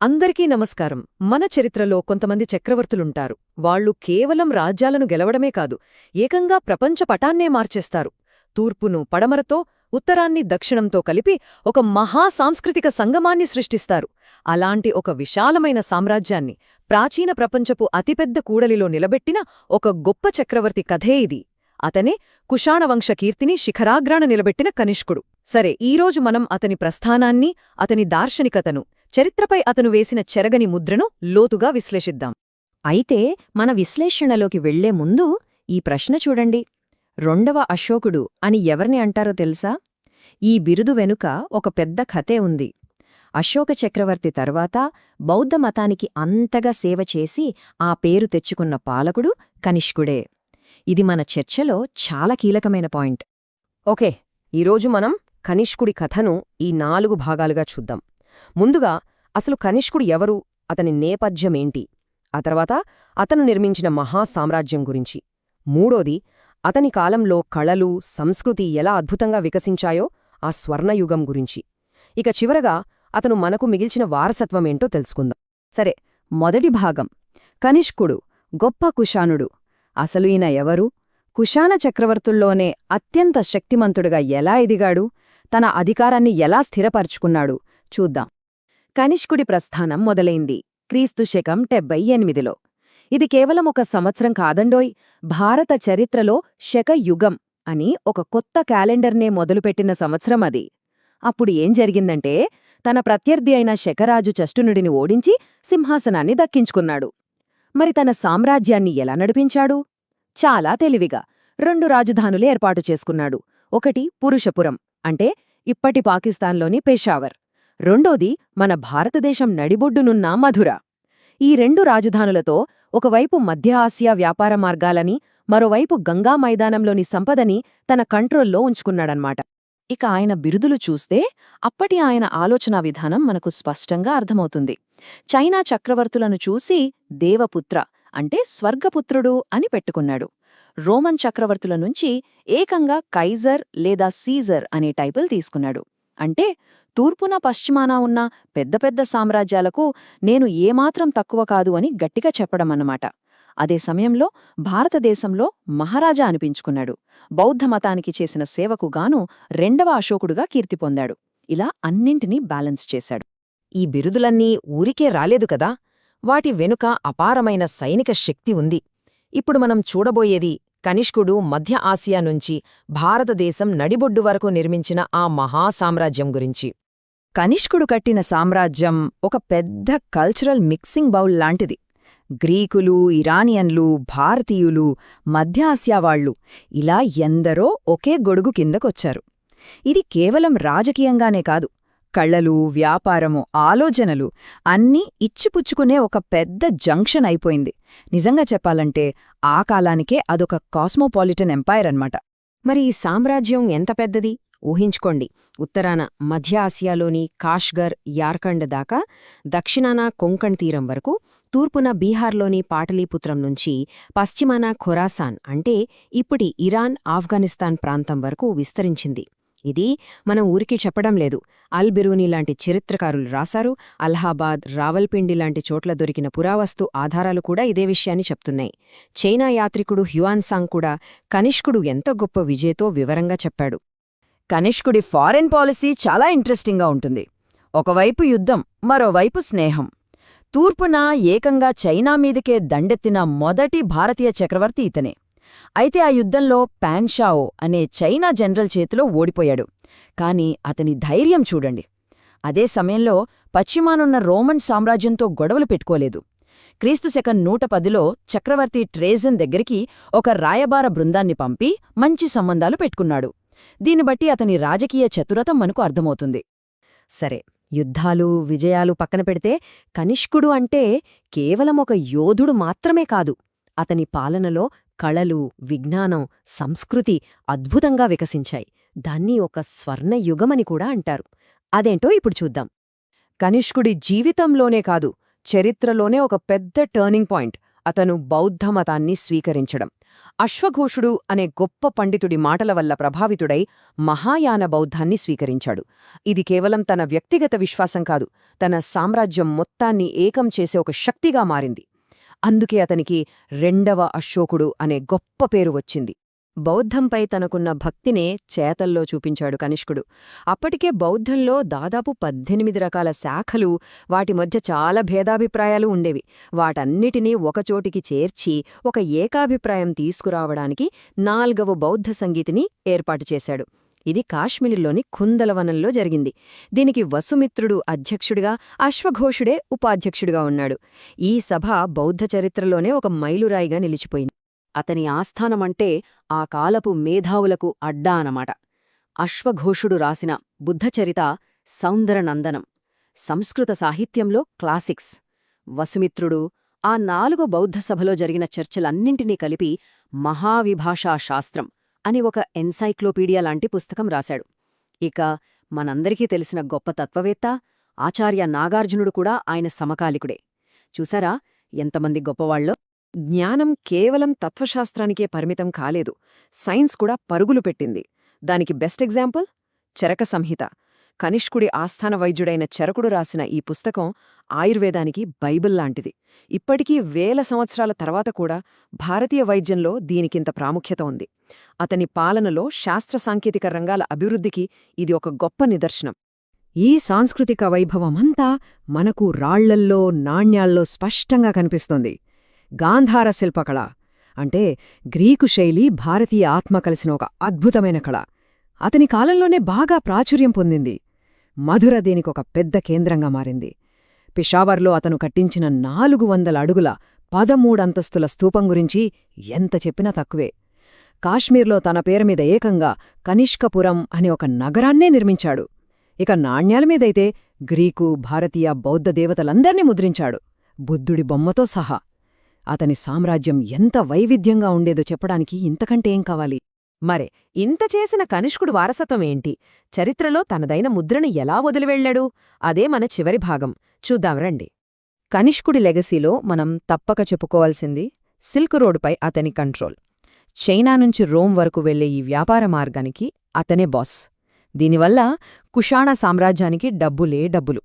అందరికీ నమస్కారం. మన చరిత్రలో కొంతమంది చక్రవర్తులుంటారు. వాళ్ళు కేవలం రాజ్యాలను గెలవడమే కాదు ఏకంగా ప్రపంచ పటాన్నే మార్చేస్తారు. తూర్పును పడమరతో ఉత్తరాన్ని దక్షిణంతో కలిపి ఒక మహా సాంస్కృతిక సంగమాన్ని సృష్టిస్తారు. అలాంటి ఒక విశాలమైన సామ్రాజ్యాన్ని ప్రాచీన ప్రపంచపు అతిపెద్ద కూడలిలో నిలబెట్టిన ఒక గొప్ప చక్రవర్తి కథే ఇది. అతనే కుషాణవంశ కీర్తిని శిఖరాగ్రాన నిలబెట్టిన కనిష్కుడు. సరే ఈరోజు మనం అతని ప్రస్థానాన్ని అతని దార్శనికతను చరిత్రపై అతను వేసిన చెరగని ముద్రను లోతుగా విశ్లేషిద్దాం. అయితే మన విశ్లేషణలోకి వెళ్ళే ముందు ఈ ప్రశ్న చూడండి. రెండవ అశోకుడు అని ఎవరిని అంటారో తెలుసా? ఈ బిరుదు వెనుక ఒక పెద్ద కథే ఉంది. అశోక చక్రవర్తి తర్వాత బౌద్ధ మతానికి అంతగా సేవ చేసి ఆ పేరు తెచ్చుకున్న పాలకుడు కనిష్కుడే. ఇది మన చర్చలో చాలా కీలకమైన పాయింట్. ఓకే ఈరోజు మనం కనిష్కుడి కథను ఈ నాలుగు భాగాలుగా చూద్దాం. ముందుగా అసలు కనిష్కుడు ఎవరు? అతని నేపథ్యమేంటి? ఆ తర్వాత అతను నిర్మించిన మహాసామ్రాజ్యం గురించి. మూడోది అతని కాలంలో కళలు సంస్కృతి ఎలా అద్భుతంగా వికసించాయో ఆ స్వర్ణయుగం గురించి. ఇక చివరగా అతను మనకు మిగిల్చిన వారసత్వమేంటో తెలుసుకుందాం. సరే మొదటి భాగం. కనిష్కుడు గొప్ప కుషానుడు అసలు ఈయన ఎవరు? కుషాన చక్రవర్తుల్లోనే అత్యంత శక్తిమంతుడుగా ఎలా ఎదిగాడు? తన అధికారాన్ని ఎలా స్థిరపరుచుకున్నాడు? చూద్దాం. కనిష్కుడి ప్రస్థానం మొదలైంది. క్రీస్తు శకం డెబ్బై ఎనిమిదిలో. ఇది కేవలం ఒక సంవత్సరం కాదండోయ్ భారత చరిత్రలో శక యుగం అని ఒక కొత్త క్యాలెండర్నే మొదలుపెట్టిన సంవత్సరం అది. అప్పుడు ఏం జరిగిందంటే తన ప్రత్యర్థి అయిన శకరాజు చష్టునుడిని ఓడించి సింహాసనాన్ని దక్కించుకున్నాడు. మరి తన సామ్రాజ్యాన్ని ఎలా నడిపించాడు? చాలా తెలివిగా. రెండు రాజధానులు ఏర్పాటు చేసుకున్నాడు. ఒకటి పురుషపురం అంటే ఇప్పటి పాకిస్తాన్లోని పెషావర్. రెండోది మన భారతదేశం నడిబొడ్డునున్న మధుర. ఈ రెండు రాజధానులతో ఒకవైపు మధ్య ఆసియా వ్యాపార మార్గాలని మరోవైపు గంగా మైదానంలోని సంపదని తన కంట్రోల్లో ఉంచుకున్నాడన్మాట ఇక ఆయన బిరుదులు చూస్తే అప్పటి ఆయన ఆలోచనా విధానం మనకు స్పష్టంగా అర్థమవుతుంది. చైనా చక్రవర్తులను చూసి దేవపుత్ర అంటే స్వర్గపుత్రుడు అని పెట్టుకున్నాడు. రోమన్ చక్రవర్తుల నుంచి ఏకంగా కైజర్ లేదా సీజర్ అనే టైపుల్ తీసుకున్నాడు. అంటే తూర్పున పశ్చిమాన ఉన్న పెద్ద పెద్ద సామ్రాజ్యాలకు నేను ఏమాత్రం తక్కువ కాదు అని గట్టిగా చెప్పడమన్నమాట. అదే సమయంలో భారతదేశంలో మహారాజా అనిపించుకున్నాడు. బౌద్ధ మతానికి చేసిన సేవకు గాను రెండవ అశోకుడుగా కీర్తి పొందాడు. ఇలా అన్నింటినీ బ్యాలెన్స్ చేశాడు. ఈ బిరుదులన్నీ ఊరికే రాలేదు కదా? వాటి వెనుక అపారమైన సైనిక శక్తి ఉంది. ఇప్పుడు మనం చూడబోయేది కనిష్కుడు మధ్య ఆసియా నుంచి భారతదేశం నడిబొడ్డు వరకు నిర్మించిన ఆ మహాసామ్రాజ్యం గురించి. కనిష్కుడు కట్టిన సామ్రాజ్యం ఒక పెద్ద కల్చరల్ మిక్సింగ్ బౌల్ లాంటిది. గ్రీకులు ఇరానియన్లు భారతీయులు మధ్య ఆసియావాళ్ళు ఇలా ఎందరో ఒకే గొడుగు కిందకొచ్చారు. ఇది కేవలం రాజకీయంగానే కాదు కళ్ళలు వ్యాపారము ఆలోచనలు అన్నీ ఇచ్చిపుచ్చుకునే ఒక పెద్ద జంక్షన్ అయిపోయింది. నిజంగా చెప్పాలంటే ఆ కాలానికే అదొక కాస్మోపాలిటన్ ఎంపైర్ అన్నమాట. మరి ఈ సామ్రాజ్యం ఎంత పెద్దది? ఊహించుకోండి. ఉత్తరాన మధ్య ఆసియాలోని కాష్గర్ యార్కండ్ దాకా దక్షిణాన కొంకణ్ తీరం వరకు తూర్పున బీహార్లోని పాటలీపుత్రం నుంచి పశ్చిమాన ఖొరాసాన్ అంటే ఇప్పటి ఇరాన్ ఆఫ్ఘనిస్తాన్ ప్రాంతం వరకు విస్తరించింది. ఇది మనం ఊరికి చెప్పడం లేదు. అల్ బిరూని లాంటి చరిత్రకారులు రాశారు. అలహాబాద్ రావల్పిండి లాంటి చోట్ల దొరికిన పురావస్తు ఆధారాలు కూడా ఇదే విషయాన్ని చెప్తున్నాయి. చైనా యాత్రికుడు హ్యువాన్సాంగ్ కూడా కనిష్కుడు ఎంత గొప్ప విజయతో వివరంగా చెప్పాడు. కనిష్కుడి ఫారెన్ పాలసీ చాలా ఇంట్రెస్టింగ్గా ఉంటుంది. ఒకవైపు యుద్ధం మరోవైపు స్నేహం. తూర్పున ఏకంగా చైనా మీదకే దండెత్తిన మొదటి భారతీయ చక్రవర్తి ఇతనే. అయితే ఆ యుద్ధంలో పాన్షావో అనే చైనా జనరల్ చేతిలో ఓడిపోయాడు. కాని అతని ధైర్యం చూడండి. అదే సమయంలో పశ్చిమానున్న రోమన్ సామ్రాజ్యంతో గొడవలు పెట్టుకోలేదు. క్రీస్తు శకం నూట పదిలో చక్రవర్తి ట్రేజన్ దగ్గరికి ఒక రాయబార బృందాన్ని పంపి మంచి సంబంధాలు పెట్టుకున్నాడు. దీన్ని బట్టి అతని రాజకీయ చతురత మనకు అర్థమవుతుంది. సరే యుద్ధాలు విజయాలు పక్కన పెడితే కనిష్కుడు అంటే కేవలం ఒక యోధుడు మాత్రమే కాదు. అతని పాలనలో కళలు విజ్ఞానం సంస్కృతి అద్భుతంగా వికసించాయి. దాన్ని ఒక స్వర్ణయుగమని కూడా అంటారు. అదేంటో ఇప్పుడు చూద్దాం. కనిష్కుడి జీవితంలోనే కాదు చరిత్రలోనే ఒక పెద్ద టర్నింగ్ పాయింట్ అతను బౌద్ధమతాన్ని స్వీకరించడం. అశ్వఘోషుడు అనే గొప్ప పండితుడి మాటల వల్ల ప్రభావితుడై మహాయాన బౌద్ధాన్ని స్వీకరించాడు. ఇది కేవలం తన వ్యక్తిగత విశ్వాసం కాదు తన సామ్రాజ్యం మొత్తాన్ని ఏకం చేసే ఒక శక్తిగా మారింది. అందుకే అతనికి రెండవ అశోకుడు అనే గొప్ప పేరు వచ్చింది. బౌద్ధంపై తనకున్న భక్తినే చేతల్లో చూపించాడు కనిష్కుడు. అప్పటికే బౌద్ధంలో దాదాపు పద్దెనిమిది రకాల శాఖలు వాటి మధ్య చాలా భేదాభిప్రాయాలు ఉండేవి. వాటన్నిటినీ ఒకచోటికి చేర్చి ఒక ఏకాభిప్రాయం తీసుకురావడానికి నాల్గవ బౌద్ధ సంగీతిని ఏర్పాటు చేశాడు. ఇది కాశ్మీర్లోని కుందలవనంలో జరిగింది. దీనికి వసుమిత్రుడు అధ్యక్షుడిగా అశ్వఘోషుడే ఉపాధ్యక్షుడిగా ఉన్నాడు. ఈ సభ బౌద్ధ చరిత్రలోనే ఒక మైలురాయిగా నిలిచిపోయింది. అతని ఆస్థానమంటే ఆ కాలపు మేధావులకు అడ్డా అనమాట అశ్వఘోషుడు రాసిన బుద్ధచరిత సౌందరనందనం. సంస్కృత సాహిత్యంలో క్లాసిక్స్. వసుమిత్రుడు ఆ నాలుగో బౌద్ధ సభలో జరిగిన చర్చలన్నింటినీ కలిపి మహావిభాషా శాస్త్రం అని ఒక ఎన్సైక్లోపీడియా లాంటి పుస్తకం రాశాడు. ఇక మనందరికీ తెలిసిన గొప్ప తత్వవేత్త ఆచార్య నాగార్జునుడు కూడా ఆయన సమకాలికుడే. చూసారా ఎంతమంది గొప్పవాళ్ళో? జ్ఞానం కేవలం తత్వశాస్త్రానికే పరిమితం కాలేదు. సైన్స్ కూడా పరుగులు పెట్టింది. దానికి బెస్ట్ ఎగ్జాంపుల్? చరక సంహిత. కనిష్కుడి ఆస్థాన వైద్యుడైన చరకుడు రాసిన ఈ పుస్తకం ఆయుర్వేదానికి బైబిల్ లాంటిది. ఇప్పటికీ వేల సంవత్సరాల తర్వాత కూడా భారతీయ వైద్యంలో దీనికింత ప్రాముఖ్యత ఉంది. అతని పాలనలో శాస్త్ర సాంకేతిక రంగాల అభివృద్ధికి ఇది ఒక గొప్ప నిదర్శనం. ఈ సాంస్కృతిక వైభవమంతా మనకు రాళ్ళల్లో నాణ్యాల్లో స్పష్టంగా కనిపిస్తోంది. గాంధార శిల్పకళ అంటే గ్రీకు శైలి భారతీయ ఆత్మ కలిసిన ఒక అద్భుతమైన కళ. అతని కాలంలోనే బాగా ప్రాచుర్యం పొందింది. మధుర దీనికొక పెద్ద కేంద్రంగా మారింది. పిషావర్లో అతను కట్టించిన నాలుగు వందల అడుగుల పదమూడంతస్తుల స్తూపం గురించి ఎంత చెప్పినా తక్కువే. కాశ్మీర్లో తన పేరుమీద ఏకంగా కనిష్కపురం అనే ఒక నగరాన్నే నిర్మించాడు. ఇక నాణ్యాల మీదైతే గ్రీకు భారతీయ బౌద్ధ దేవతలందర్నీ ముద్రించాడు బుద్ధుడి బొమ్మతో సహా. అతని సామ్రాజ్యం ఎంత వైవిధ్యంగా ఉండేదో చెప్పడానికి ఇంతకంటే ఏం కావాలి? మరే ఇంత చేసిన కనిష్కుడు వారసత్వం ఏంటి? చరిత్రలో తనదైన ముద్రను ఎలా వదిలివెళ్ళాడు అదే మన చివరి భాగం. చూద్దాం రండి. కనిష్కుడి లెగసీలో మనం తప్పక చెప్పుకోవాల్సింది సిల్క్ రోడ్డుపై అతని కంట్రోల్. చైనా నుంచి రోమ్ వరకు వెళ్ళే ఈ వ్యాపార మార్గానికి అతనే బాస్. దీనివల్ల కుషాణ సామ్రాజ్యానికి డబ్బులే డబ్బులు.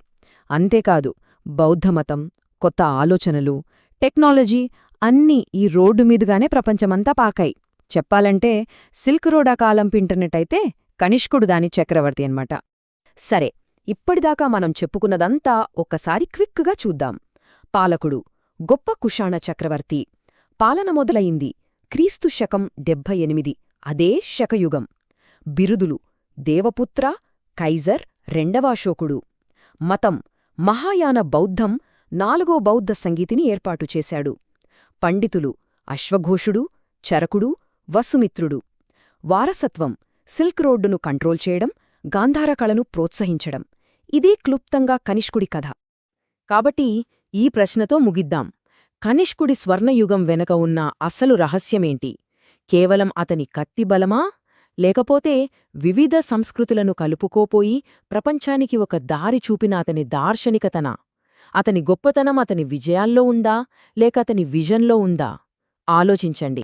అంతేకాదు బౌద్ధమతం కొత్త ఆలోచనలు టెక్నాలజీ అన్నీ ఈ రోడ్డు మీదుగానే ప్రపంచమంతా పాకాయి. చెప్పాలంటే సిల్క్ రోడా ఆ కాలంపు ఇంటర్నెట్ అయితే కనిష్కుడు దాని చక్రవర్తి అన్నమాట. సరే ఇప్పటిదాకా మనం చెప్పుకున్నదంతా ఒక్కసారి క్విక్గా చూద్దాం. పాలకుడు గొప్ప కుషాణ చక్రవర్తి. పాలన మొదలయింది క్రీస్తు శకం డెబ్భై ఎనిమిది అదే శకయుగం. బిరుదులు దేవపుత్ర కైజర్ రెండవాశోకుడు. మతం మహాయాన బౌద్ధం నాలుగో బౌద్ధ సంగీతిని ఏర్పాటు చేశాడు. పండితులు అశ్వఘోషుడు చరకుడు వసుమిత్రుడు. వారసత్వం సిల్క్ రోడ్డును కంట్రోల్ చేయడం గాంధార కళను ప్రోత్సహించడం. ఇదే క్లుప్తంగా కనిష్కుడి కథ. కాబట్టి ఈ ప్రశ్నతో ముగిద్దాం. కనిష్కుడి స్వర్ణయుగం వెనక ఉన్న అసలు రహస్యమేంటి? కేవలం అతని కత్తిబలమా లేకపోతే వివిధ సంస్కృతులను కలుపుకోపోయి ప్రపంచానికి ఒక దారి చూపిన అతని దార్శనికతనా? అతని గొప్పతనం అతని విజయాల్లో ఉందా? లేక అతని విజన్లో ఉందా? ఆలోచించండి.